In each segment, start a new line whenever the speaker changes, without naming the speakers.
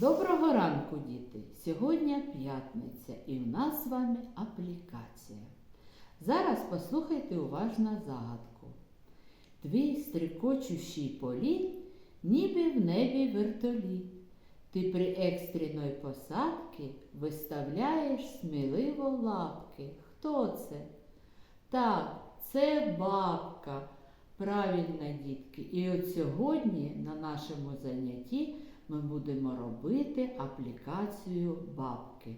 Доброго ранку, діти! Сьогодні п'ятниця і в нас з вами аплікація. Зараз послухайте уважно загадку. Твій стрикочущий політ, ніби в небі вертоліт. Ти при екстреної посадки виставляєш сміливо лапки. Хто це? Так, це бабка. Правильно, дітки. І от сьогодні на нашому занятті ми будемо робити аплікацію бабки.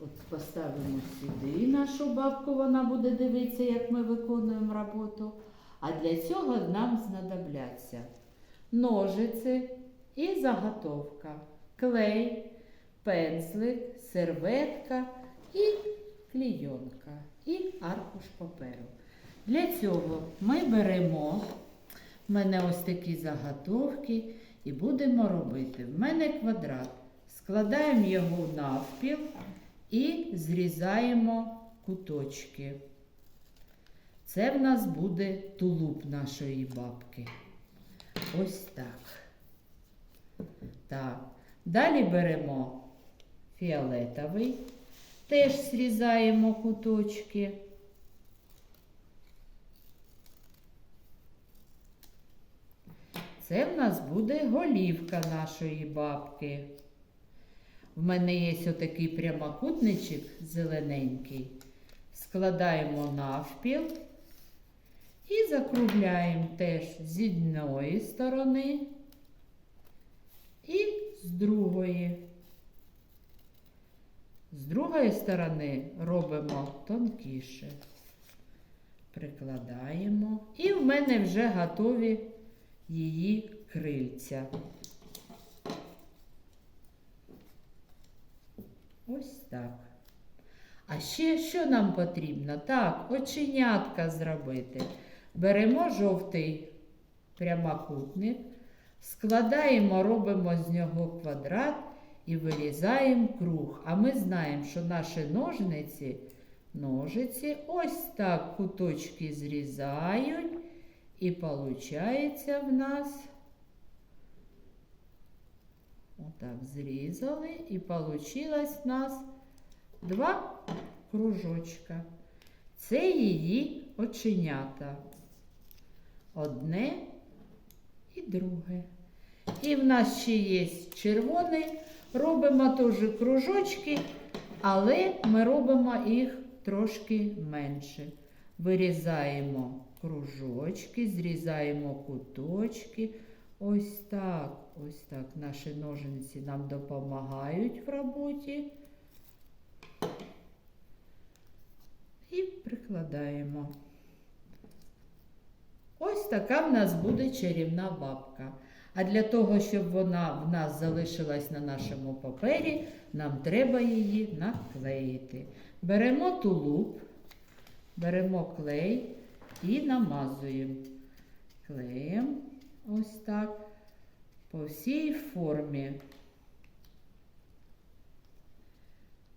От поставимо сюди нашу бабку, вона буде дивитися, як ми виконуємо роботу. А для цього нам знадобляться ножиці і заготовка, клей, пензлик, серветка і клійонка, і аркуш паперу. Для цього ми беремо, в мене ось такі заготовки, і будемо робити. В мене квадрат. Складаємо його навпіл і зрізаємо куточки. Це в нас буде тулуб нашої бабки. Ось так. Так. Далі беремо фіолетовий, теж зрізаємо куточки. Це в нас буде голівка нашої бабки. В мене є отакий прямокутничок зелененький. Складаємо навпіл і закругляємо теж з одної сторони і з другої. З другої сторони робимо тонкіше. Прикладаємо. І в мене вже готові її крильця. Ось так. А ще що нам потрібно? Так, оченятка зробити. Беремо жовтий прямокутник, складаємо, робимо з нього квадрат і вирізаємо круг. А ми знаємо, що наші ножниці, ножиці ось так куточки зрізають. І получається в нас, отак зрізали, і получилось в нас два кружочка. Це її оченята. Одне і друге. І в нас ще є червоний. Робимо теж кружочки, але ми робимо їх трошки менше. Вирізаємо кружочки, зрізаємо куточки. Ось так, ось так. Наші ножниці нам допомагають в роботі. І прикладаємо. Ось така в нас буде чарівна бабка. А для того, щоб вона в нас залишилась на нашому папері, нам треба її наклеїти. Беремо тулуб, беремо клей і намазуємо. Клеїмо ось так по всій формі.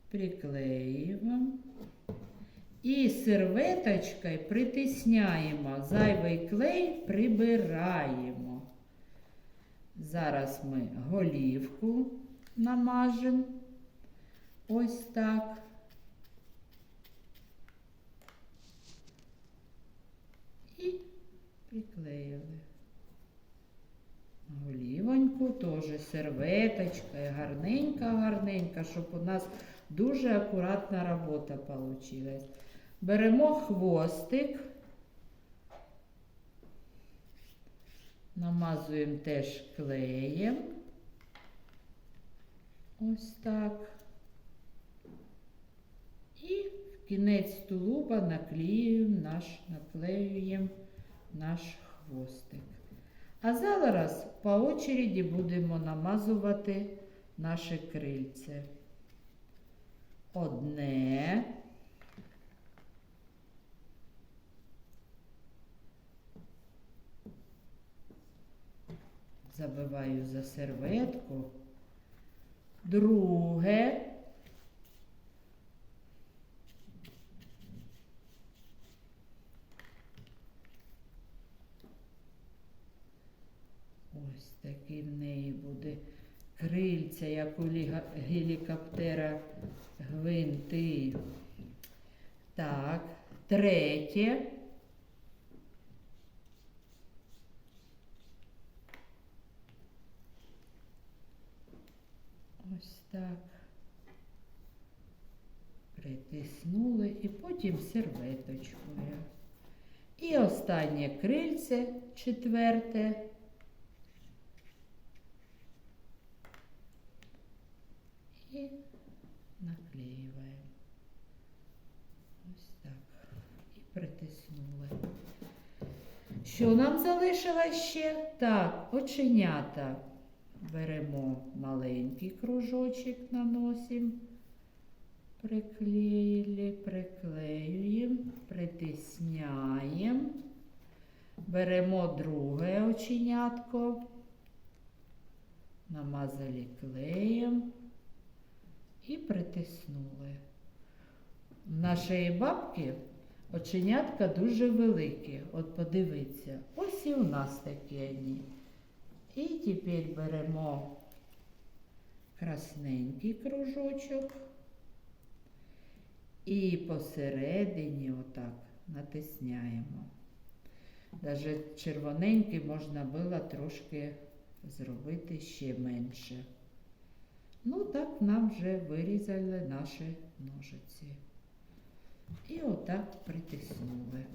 Приклеюємо. І серветочкою притисняємо, зайвий клей прибираємо. Зараз ми голівку намажемо. Ось так. І приклеїли. Голівоньку теж серветочка, гарненька-гарненька, щоб у нас дуже акуратна робота вийшла. Беремо хвостик, намазуємо теж клеєм. Ось так. І в кінець тулуба наклеюємо наш, наклеюємо наш хвостик. А зараз по очереді будемо намазувати наше крильце. Одне. Забиваю за серветку. Друге. Ось такий в неї буде крильця, як у гелікоптера, гвинти. Так, третє. Ось так. Притиснули і потім серветочкою. І останнє крильце, четверте. І наклеюємо. Ось так. І притиснули. Що нам залишилось ще? Так, оченята. Беремо маленький кружочок, наносимо, приклеїли, приклеюємо, притисняємо. Беремо друге оченятко, намазали клеєм і притиснули. У нашої бабки оченятка дуже великі. От подивіться, ось і у нас такі вони. І тепер беремо красненький кружочок і посередині отак натисняємо. Даже червоненький можна було трошки зробити ще менше. Ну, так нам вже вирізали наші ножиці. І отак притиснули.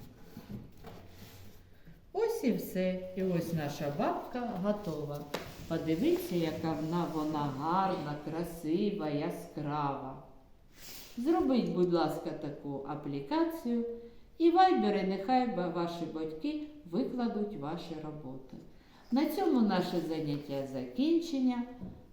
Ось і все. І ось наша бабка готова. Подивіться, яка вона, вона гарна, красива, яскрава. Зробіть, будь ласка, таку аплікацію. І вайбери нехай ба- ваші батьки викладуть ваші роботи. На цьому наше заняття закінчення.